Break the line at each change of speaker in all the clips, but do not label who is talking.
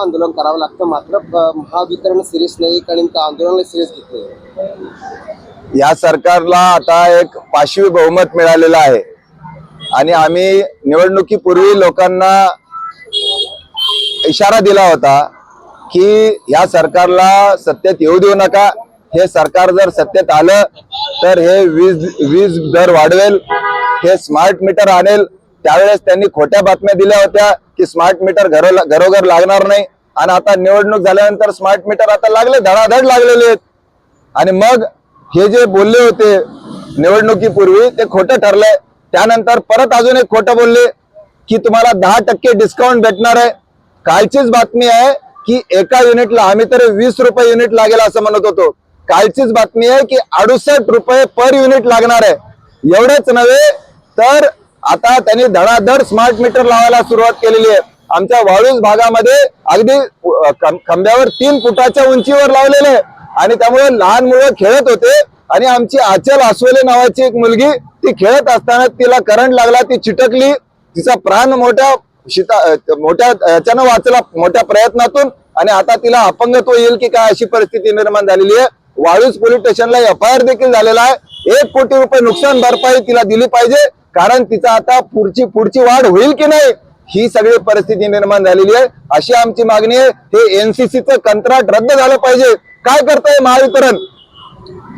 आंदोलन करावं लागतं. मात्र महावितरण सिरीज नाही कारण का आंदोलनाला सिरीज घेतलं
या सरकारला आता एक पाचवी बहुमत मिळालेलं आहे. आणि आम्ही निवडणुकीपूर्वी लोकांना इशारा दिला होता की या सरकारला सत्तेत येऊ देऊ नका. हे सरकार जर सत्तेत आलं तर हे वीज वीज दर वाढवेल हे स्मार्ट मीटर आणेल त्यावेळेस त्यांनी खोट्या बातम्या दिल्या होत्या की स्मार्ट मीटर घरो घरोघर लागणार नाही. आणि आता निवडणूक झाल्यानंतर स्मार्ट मीटर आता लागले धडाधड लागलेले आहेत. आणि मग हे जे बोलले होते निवडणुकीपूर्वी ते खोटं ठरलंय. त्यानंतर परत अजून एक खोटं बोलले की तुम्हाला दहा टक्के डिस्काउंट भेटणार आहे. कालचीच बातमी आहे की एका युनिटला आम्ही तरी वीस रुपये युनिट लागेल असं म्हणत होतो. कालचीच बातमी आहे की अडुसष्ट रुपये पर युनिट लागणार आहे. एवढेच नव्हे तर आता त्यांनी धडाधड स्मार्ट मीटर लावायला सुरुवात केलेली आहे. आमच्या वाळूज भागामध्ये अगदी खांब्यावर तीन फुटाच्या उंचीवर लावलेले आणि त्यामुळे लहान मुलं खेळत होते. आणि आमची आचल आसवले नावाची एक मुलगी ती खेळत असताना तिला करंट लागला ती चिटकली. तिचा प्राण मोठ्या शिता मोठ्या याच्यानं वाचला मोठ्या प्रयत्नातून. आणि आता तिला अपंगत्व येईल की काय अशी परिस्थिती निर्माण झालेली आहे. वाळूज पोलीस स्टेशनला एफ आय आर देखील झालेला आहे. एक कोटी रुपये नुकसान भरपाई तिला दिली पाहिजे. कारण तिचा आता पुढची पुढची वाढ होईल की नाही ही सगळी परिस्थिती निर्माण झालेली आहे. अशी आमची मागणी आहे. हे एनसीसीचं कंत्राट रद्द झालं पाहिजे. काय करताय महावितरण?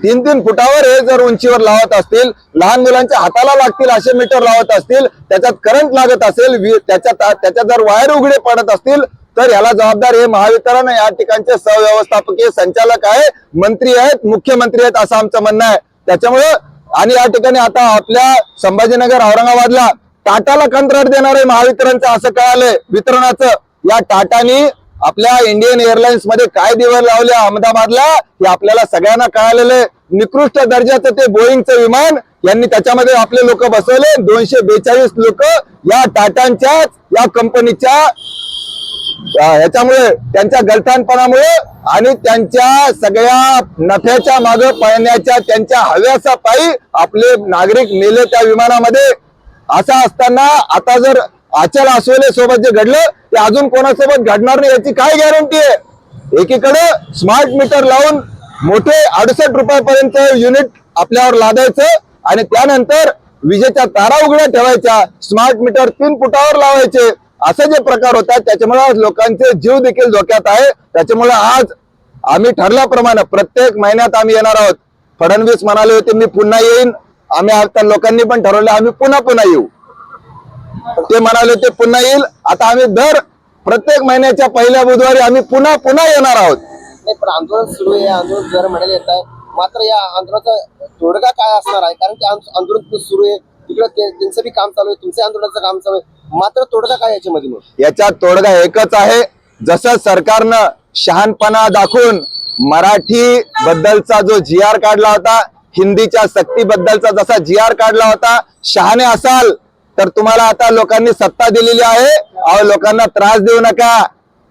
तीन तीन फुटावर हे जर उंचीवर लावत असतील लहान मुलांच्या हाताला लागतील असे मीटर लावत असतील त्याच्यात करंट लागत असेल त्याच्यात त्याच्यात जर वायर उघडे पडत असतील तर याला जबाबदार हे महावितरण या ठिकाणचे सहव्यवस्थापकीय संचालक आहे मंत्री आहेत मुख्यमंत्री आहेत असं आमचं म्हणणं आहे. त्याच्यामुळं आणि या ठिकाणी आता आपल्या संभाजीनगर औरंगाबादला टाटाला कंत्राट देणार आहे महावितरणचं असं कळालंय. वितरणाचं. या टाटानी आपल्या इंडियन एअरलाइन्समध्ये काय दिवस लावले अहमदाबादला हे आपल्याला सगळ्यांना कळालेलं आहे. निकृष्ट दर्जाचं ते बोईंगचं विमान यांनी त्याच्यामध्ये आपले लोक बसवले. दोनशे बेचाळीस लोक या टाटांच्याच या कंपनीच्या याच्यामुळे ह्याच्यामुळे त्यांच्या गलथानपणामुळे आणि त्यांच्या सगळ्या नफ्याच्या माग पळण्याच्या त्यांच्या हव्यासा पायी आपले नागरिक मेले त्या विमानामध्ये. असं असताना आता जर अचल आसोले सोबत जे घडलं ते अजून कोणासोबत घडणार नाही याची काय गॅरंटी आहे? एकीकडे स्मार्ट मीटर लावून मोठे अडुसष्ट रुपयापर्यंत युनिट आपल्यावर लादायचं आणि त्यानंतर विजेच्या तारा उघड्या ठेवायच्या. स्मार्ट मीटर तीन फुटावर लावायचे. असे जे प्रकार होतात त्याच्यामुळे आज लोकांचे जीव देखील धोक्यात आहे. त्याच्यामुळे आज आम्ही ठरल्याप्रमाणे प्रत्येक महिन्यात आम्ही येणार आहोत. फडणवीस म्हणाले होते मी पुन्हा येईन. आम्ही आता लोकांनी पण ठरवलं आम्ही पुन्हा पुन्हा येऊ. ते म्हणाले ते पुन्हा येईल. आता आम्ही दर प्रत्येक महिन्याच्या पहिल्या बुधवारी आम्ही पुन्हा पुन्हा येणार आहोत.
नाही पण आंदोलन सुरू आहे आंदोलन जर म्हणाले येत आहे मात्र या आंदोलनाचा तोडगा काय असणार आहे? कारण की आंदोलन सुरू आहे तिकडे त्यांचं बी काम चालू आहे तुमच्या आंदोलनाचं काम चालू आहे. मात्र तोडगा काय याच्यामध्ये मग?
याच्यात तोडगा एकच आहे. जसं सरकारनं शहाणपणा दाखवून मराठी बद्दलचा जो जी आर काढला होता हिंदीच्या सक्ती बद्दलचा जसा जी आर काढला होता शहाणे असाल तर तुम्हाला आता लोकांनी सत्ता दिलेली आहे. अहो लोकांना त्रास देऊ नका.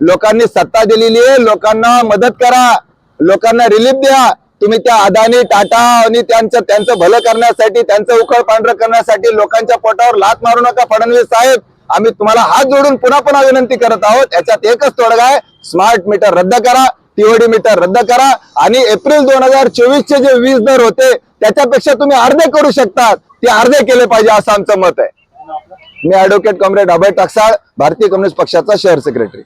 लोकांनी सत्ता दिलेली आहे. लोकांना मदत करा. लोकांना रिलीफ द्या. तुम्ही त्या अदानी टाटा आणि त्यांचं त्यांचं भलं करण्यासाठी त्यांचं उखळ पांढरं करण्यासाठी लोकांच्या पोटावर लात मारू नका फडणवीस साहेब. आम्ही तुम्हाला हात जोडून पुन्हा पुन्हा विनंती करत आहोत. याच्यात एकच तोडगा आहे. स्मार्ट मीटर रद्द करा. टीओडी मीटर रद्द करा. आणि एप्रिल दोन हजार चोवीस चे जे वीज दर होते त्याच्यापेक्षा तुम्ही अर्धे करू शकतात. ते अर्धे केले पाहिजे असं आमचं मत आहे. मी ऍडव्होकेट कॉम्रेड अभय टाकसाळ भारतीय कम्युनिस्ट पक्षाचा शहर सेक्रेटरी